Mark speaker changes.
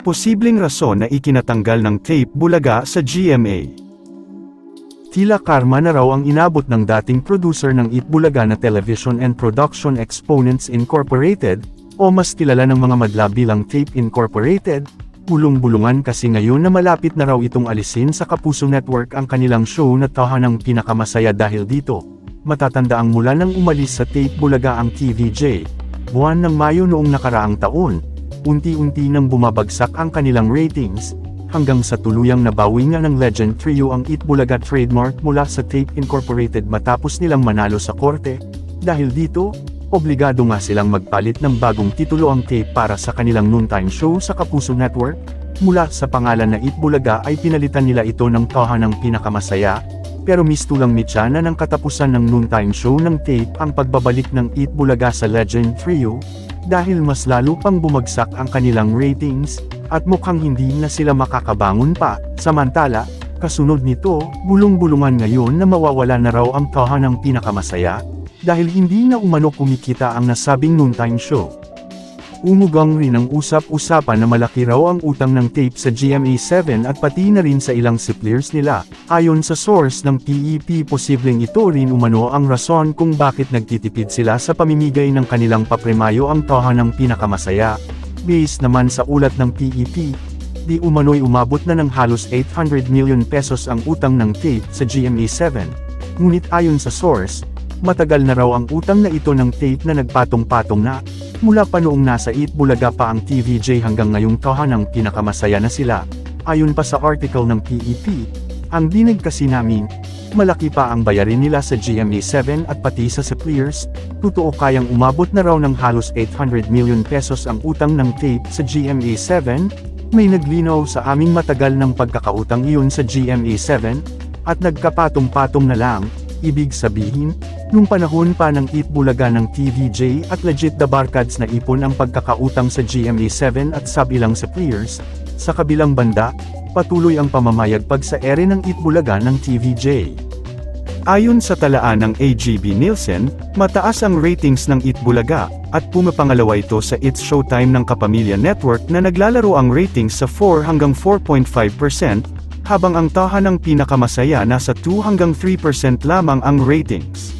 Speaker 1: Posibleng rason na ikinatanggal ng tape Bulaga sa GMA. Tila karma na raw ang inabot ng dating producer ng Eat Bulaga na Television and Production Exponents Incorporated, o mas kilala ng mga madla bilang Tape Incorporated, bulong-bulungan kasi ngayon na malapit na raw itong alisin sa Kapuso Network ang kanilang show na tahanang pinakamasaya dahil dito. Matatanda ang mula nang umalis sa Tape Bulaga ang TVJ. Buwan ng Mayo noong nakaraang taon, unti-unti nang bumabagsak ang kanilang ratings, hanggang sa tuluyang nabawi nga ng Legend Trio ang Eat Bulaga trademark mula sa Tape Incorporated matapos nilang manalo sa korte. Dahil dito, obligado nga silang magpalit ng bagong titulo ang tape para sa kanilang noontime show sa Kapuso Network. Mula sa pangalan na Eat Bulaga ay pinalitan nila ito ng tahanang pinakamasaya, pero mistulang mitya na ng katapusan ng noontime show ng tape ang pagbabalik ng Eat Bulaga sa Legend Trio, dahil mas lalo pang bumagsak ang kanilang ratings, at mukhang hindi na sila makakabangon pa, samantala, kasunod nito, bulong-bulungan ngayon na mawawala na raw ang tahanang pinakamasaya, dahil hindi na umano kumikita ang nasabing noontime show. Umugang rin ang usap-usapan na malaki raw ang utang ng tape sa GMA7 at pati na rin sa ilang suppliers nila. Ayon sa source ng PEP posibleng ito rin umano ang rason kung bakit nagtitipid sila sa pamimigay ng kanilang papremayo ang tahanang pinakamasaya. Based naman sa ulat ng PEP, di umano'y umabot na ng halos 800 million pesos ang utang ng tape sa GMA7. Ngunit ayon sa source, matagal na raw ang utang na ito ng tape na nagpatong-patong na, mula pa noong nasa Eat Bulaga pa ang TVJ hanggang ngayong tahanang pinakamasaya na sila. Ayon pa sa article ng PEP, ang dinig kasi namin, malaki pa ang bayarin nila sa GMA7 at pati sa suppliers, totoo kayang umabot na raw ng halos 800 million pesos ang utang ng tape sa GMA7, may naglinaw sa aming matagal ng pagkakautang iyon sa GMA7, at nagkapatong-patong na lang, ibig sabihin, nung panahon pa ng Eat Bulaga ng TVJ at legit the barkads na ipon ang pagkakautang sa GMA7 at sub ilang suppliers, sa kabilang banda, patuloy ang pamamayagpag sa ere ng Eat Bulaga ng TVJ. Ayon sa talaan ng AGB Nielsen, mataas ang ratings ng Eat Bulaga, at pumapangalawa ito sa It's Showtime ng Kapamilya Network na naglalaro ang ratings sa 4 hanggang 4.5%, habang ang tahanang pinakamasaya nasa 2 hanggang 3% lamang ang ratings.